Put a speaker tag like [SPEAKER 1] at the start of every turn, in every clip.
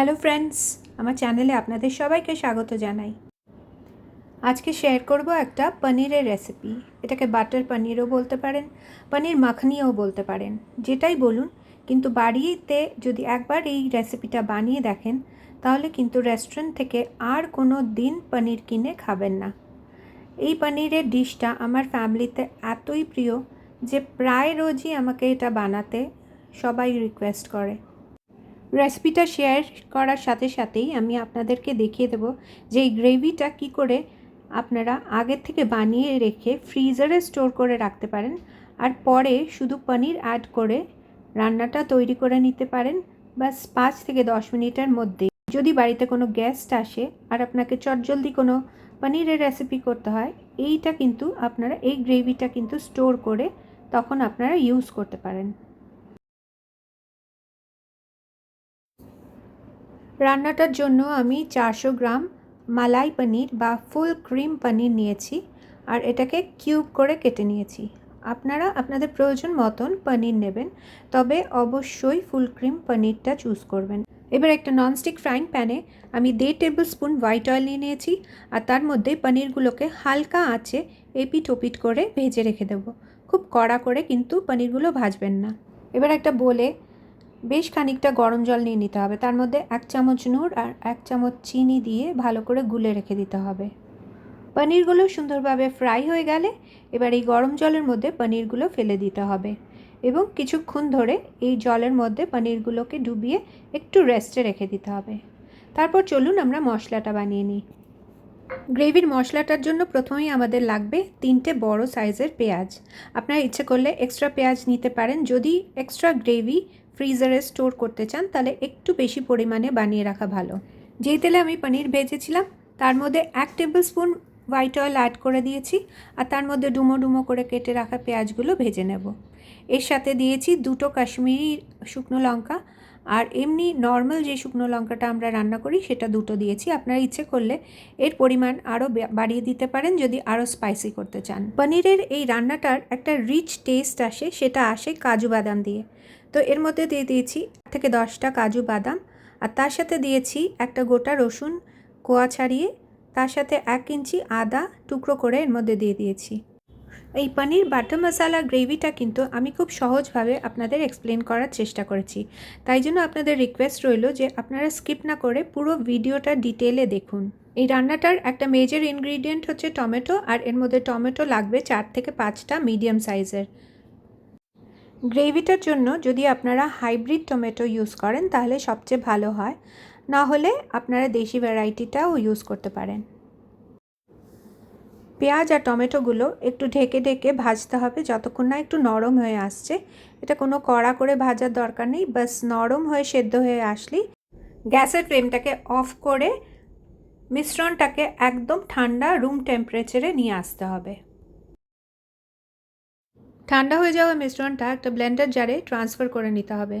[SPEAKER 1] Hello friends, আমার চ্যানেলে আপনাদের সবাইকে স্বাগত জানাই। আজকে শেয়ার করব একটা পনিরের রেসিপি। এটাকে বাটার পনিরও বলতে পারেন, পনির মাখনিও বলতে পারেন, যেটাই বলুন। কিন্তু বাড়িতে যদি একবার এই রেসিপিটা বানিয়ে দেখেন, তাহলে কিন্তু রেস্টুরেন্ট থেকে আর কোনো দিন পনির কিনে খাবেন না। এই পনিরের ডিশটা আমার ফ্যামিলিতে এতই প্রিয় যে প্রায় রোজই আমাকে এটা বানাতে সবাই রিকোয়েস্ট করে। রেসিপিটা শেয়ার করার সাথে সাথেই আমি আপনাদেরকে দেখিয়ে দেবো যে এই গ্রেভিটা কী করে আপনারা আগের থেকে বানিয়ে রেখে ফ্রিজারে স্টোর করে রাখতে পারেন। আর পরে শুধু পনির অ্যাড করে রান্নাটা তৈরি করে নিতে পারেন। বাস পাঁচ থেকে দশ মিনিটের মধ্যে। যদি বাড়িতে কোনো গেস্ট আসে আর আপনাকে চটজলদি কোনো পনিরের রেসিপি করতে হয়, এইটা কিন্তু আপনারা, এই গ্রেভিটা কিন্তু স্টোর করে তখন আপনারা ইউজ করতে পারেন। রান্নাটার জন্য আমি চারশো গ্রাম মালাই পনির বা ফুল ক্রিম পনির নিয়েছি আর এটাকে কিউব করে কেটে নিয়েছি। আপনারা আপনাদের প্রয়োজন মতন পনির নেবেন, তবে অবশ্যই ফুল ক্রিম পনিরটা চুজ করবেন। এবার একটা ননস্টিক ফ্রাইং প্যানে আমি দেড় টেবিল স্পুন হোয়াইট অয়েল নিয়ে নিয়েছি আর তার মধ্যে পনিরগুলোকে হালকা আঁচে এপিট ওপিট করে ভেজে রেখে দেবো। খুব কড়া করে কিন্তু পনিরগুলো ভাজবেন না। এবার একটা বলে বেশ খানিকটা গরম জল নিয়ে নিতে হবে। তার মধ্যে এক চামচ নুর আর এক চামচ চিনি দিয়ে ভালো করে গুলে রেখে দিতে হবে। পনিরগুলো সুন্দরভাবে ফ্রাই হয়ে গেলে এবার এই গরম জলের মধ্যে পনিরগুলো ফেলে দিতে হবে এবং কিছুক্ষণ ধরে এই জলের মধ্যে পনিরগুলোকে ডুবিয়ে একটু রেস্টে রেখে দিতে হবে। তারপর চলুন আমরা মশলাটা বানিয়ে নিই। গ্রেভির মশলাটার জন্য প্রথমেই আমাদের লাগবে তিনটে বড় সাইজের পেঁয়াজ। আপনারা ইচ্ছে করলে এক্সট্রা পেঁয়াজ নিতে পারেন। যদি এক্সট্রা গ্রেভি ফ্রিজারে স্টোর করতে চান, তাহলে একটু বেশি পরিমাণে বানিয়ে রাখা ভালো। যেই তেলে আমি পনির ভেজেছিলাম, তার মধ্যে এক tablespoon white oil add করে দিয়েছি, আর তার মধ্যে ডুমো ডুমো করে কেটে রাখা পেঁয়াজগুলো ভেজে নেব। এর সাথে দিয়েছি দুটো কাশ্মীরি শুকনো লঙ্কা, আর এমনি নর্মাল যে শুকনো লঙ্কাটা আমরা রান্না করি, সেটা দুটো দিয়েছি। আপনারা ইচ্ছে করলে এর পরিমাণ আরও বাড়িয়ে দিতে পারেন, যদি আরও স্পাইসি করতে চান। পনিরের এই রান্নাটার একটা রিচ টেস্ট আসে, সেটা আসে কাজু বাদাম দিয়ে। তো এর মধ্যে দিয়ে দিয়েছি থেকে দশটা কাজু বাদাম আর তার সাথে দিয়েছি একটা গোটা রসুন কোয়া ছাড়িয়ে তার সাথে এক ইঞ্চি আদা টুকরো করে এর মধ্যে দিয়ে দিয়েছি। এই পনির বাটার মশালা গ্রেভিটা কিন্তু আমি খুব সহজভাবে আপনাদের এক্সপ্লেন করার চেষ্টা করেছি। তাই জন্য আপনাদের রিকোয়েস্ট রইল যে আপনারা স্কিপ না করে পুরো ভিডিওটা ডিটেলে দেখুন। এই রান্নাটার একটা মেজর ইনগ্রিডিয়েন্ট হচ্ছে টমেটো আর এর মধ্যে টমেটো লাগবে চার থেকে পাঁচটা মিডিয়াম সাইজের গ্রেভিটার জন্য যদি আপনারা হাইব্রিড টমেটো ইউজ করেন, তাহলে সবচেয়ে ভালো হয়। না হলে আপনারা দেশি ভ্যারাইটিটাও ইউজ করতে পারেন। পেঁয়াজ আর টমেটোগুলো একটু ঢেকে ঢেকে ভাজতে হবে, যতক্ষণ না একটু নরম হয়ে আসছে। এটা কোনো কড়া করে ভাজার দরকার নেই, বাস নরম হয়ে সেদ্ধ হয়ে আসলেই গ্যাসের ফ্লেমটাকে অফ করে মিশ্রণটাকে একদম ঠান্ডা রুম টেম্পারেচারে নিয়ে আসতে হবে। ঠান্ডা হয়ে যাওয়া মিশ্রণটা একটা ব্লেন্ডার জারে ট্রান্সফার করে নিতে হবে।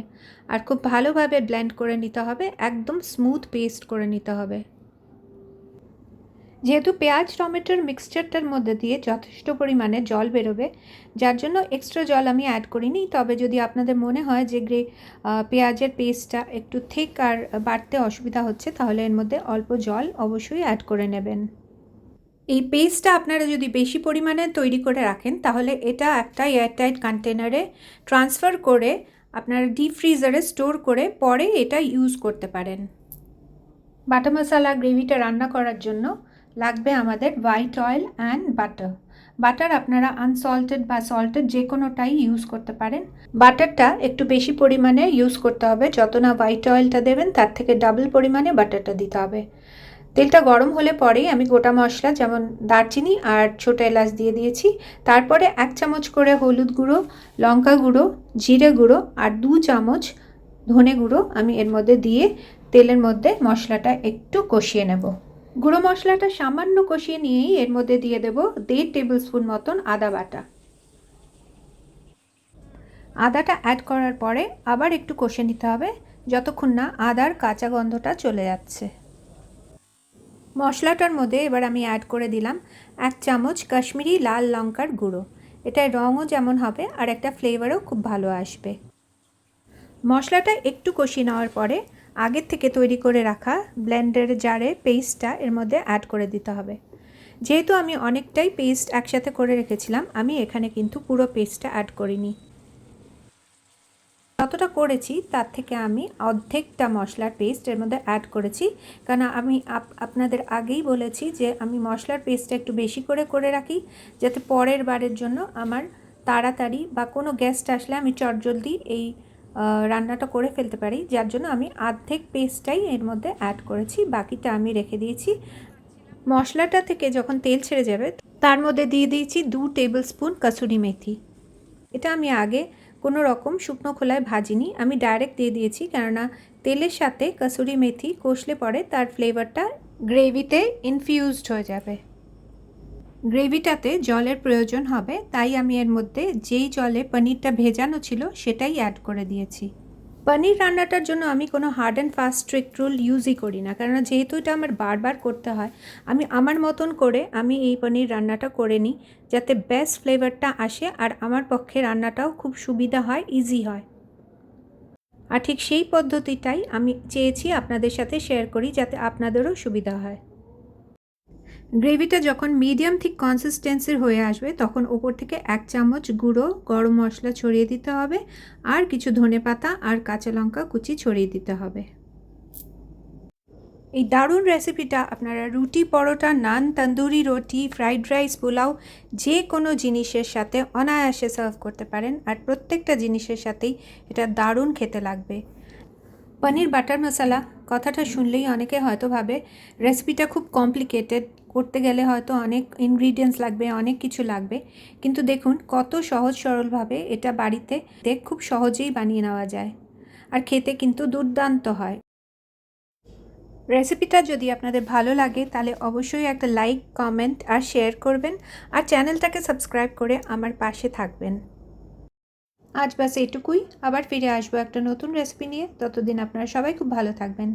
[SPEAKER 1] আর খুব ভালোভাবে ব্লেন্ড করে নিতে হবে, একদম স্মুথ পেস্ট করে নিতে হবে। যেহেতু পেঁয়াজ, টমেটোর মিক্সচারটার মধ্যে দিয়ে যথেষ্ট পরিমাণে জল বেরোবে, যার জন্য এক্সট্রা জল আমি অ্যাড করিনি। তবে যদি আপনাদের মনে হয় যে গ্রে পেঁয়াজের পেস্টটা একটু থিক আর বাড়তে অসুবিধা হচ্ছে, তাহলে এর মধ্যে অল্প জল অবশ্যই অ্যাড করে নেবেন। এই পেস্টটা আপনারা যদি বেশি পরিমাণে তৈরি করে রাখেন, তাহলে এটা একটা এয়ারটাইট কন্টেনারে ট্রান্সফার করে আপনারা ডিপ ফ্রিজারে স্টোর করে পরে এটা ইউজ করতে পারেন। বাটার মশলা গ্রেভিটা রান্না করার জন্য লাগবে আমাদের white oil and butter butter আপনারা আনসল্টেড বা সল্টেড যে কোনোটাই ইউজ করতে পারেন। বাটারটা একটু বেশি পরিমাণে ইউজ করতে হবে, যত না হোয়াইট অয়েলটা দেবেন, তার থেকে ডাবল পরিমাণে বাটারটা দিতে হবে। তেলটা গরম হলে পরেই আমি গোটা মশলা, যেমন দারচিনি আর ছোটো এলাচ দিয়ে দিয়েছি। তারপরে এক চামচ করে হলুদ গুঁড়ো, লঙ্কা গুঁড়ো, জিরে গুঁড়ো আর দু চামচ ধনে গুঁড়ো আমি এর মধ্যে দিয়ে তেলের মধ্যে মশলাটা একটু কষিয়ে নেব। গুঁড়ো মশলাটা সামান্য কষিয়ে নিয়েই এর মধ্যে দিয়ে দেব দেড় টেবিল স্পুন মতন আদা বাটা। আদাটা অ্যাড করার পরে আবার একটু কষে নিতে হবে, যতক্ষণ না আদার কাঁচা গন্ধটা চলে যাচ্ছে। মশলাটার মধ্যে এবার আমি অ্যাড করে দিলাম এক চামচ কাশ্মীরি লাল লঙ্কার গুঁড়ো। এটার রঙও যেমন হবে আর একটা ফ্লেভারও খুব ভালো আসবে। মশলাটা একটু কষিয়ে নেওয়ার পরে আগের থেকে তৈরি করে রাখা ব্লেন্ডার জারে পেস্টটা এর মধ্যে অ্যাড করে দিতে হবে। যেহেতু আমি অনেকটাই পেস্ট একসাথে করে রেখেছিলাম, আমি এখানে কিন্তু পুরো পেস্টটা অ্যাড করিনি। যতটা করেছি, তার থেকে আমি অর্ধেকটা মশলার পেস্ট এর মধ্যে অ্যাড করেছি। কারণ আমি আপনাদের আগেই বলেছি যে আমি মশলার পেস্টটা একটু বেশি করে করে রাখি, যাতে পরের বারের জন্য আমার তাড়াতাড়ি বা কোনো গেস্ট আসলে আমি চটজলদি এই রান্নাটা করে ফেলতে পারি। যার জন্য আমি অর্ধেক পেস্টটাই এর মধ্যে অ্যাড করেছি, বাকিটা আমি রেখে দিয়েছি। মশলাটা থেকে যখন তেল ছেড়ে যাবে, তার মধ্যে দিয়ে দিয়েছি দু টেবিল স্পুন কাসুরি মেথি। এটা আমি আগে কোনো রকম শুকনো খোলায় ভাজিনি। আমি ডাইরেক্ট দিয়ে দিয়েছি কেননা তেলের সাথে কসুরি মেথি কষলে পরে তার ফ্লেভারটা গ্রেভিতে ইনফিউজড হয়ে যাবে। গ্রেভিটাতে জলের প্রয়োজন হবে, তাই আমি এর মধ্যে যেই জলে পনিরটা ভেজানো ছিল সেটাই অ্যাড করে দিয়েছি। পনির রান্নাটার জন্য আমি কোনো hard and fast strict rule ইউজই করি না। কেননা যেহেতু এটা আমার বারবার করতে হয়, আমি আমার মতন করে আমি এই পনির রান্নাটা করে নিই যাতে বেস্ট ফ্লেভারটা আসে আর আমার পক্ষে রান্নাটাও খুব সুবিধা হয় ইজি হয়। আর ঠিক সেই পদ্ধতিটাই আমি চেয়েছি আপনাদের সাথে শেয়ার করি যাতে আপনাদেরও সুবিধা হয়। গ্রেভিটা যখন মিডিয়াম ঠিক কনসিস্টেন্সির হয়ে আসবে, তখন ওপর থেকে এক চামচ গুঁড়ো গরম মশলা ছড়িয়ে দিতে হবে আর কিছু ধনে পাতা আর কাঁচা লঙ্কা কুচি ছড়িয়ে দিতে হবে। এই দারুণ রেসিপিটা আপনারা রুটি, পরোটা, নান, তন্দুরি, রুটি ফ্রাইড রাইস পোলাও যে কোনো জিনিসের সাথে অনায়াসে সার্ভ করতে পারেন আর প্রত্যেকটা জিনিসের সাথেই এটা দারুণ খেতে লাগবে। পনির, বাটার মশলা কথাটা শুনলেই অনেকে হয়তো ভাবে রেসিপিটা খুব কমপ্লিকেটেড করতে গেলে হয়তো অনেক ইনগ্রিডিয়েন্টস লাগবে, অনেক কিছু লাগবে। কিন্তু দেখুন, কত সহজ সরলভাবে এটা বাড়িতে খুব সহজেই বানিয়ে নেওয়া যায়। আর খেতে কিন্তু দুর্দান্ত হয়। রেসিপিটা যদি আপনাদের ভালো লাগে, তাহলে অবশ্যই একটা লাইক কমেন্ট আর শেয়ার করবেন। আর চ্যানেলটাকে সাবস্ক্রাইব করে আমার পাশে থাকবেন। আজ বাস এটুকুই। আবার ফিরে আসব একটা নতুন রেসিপি নিয়ে। ততদিন আপনারা সবাই খুব ভালো থাকবেন।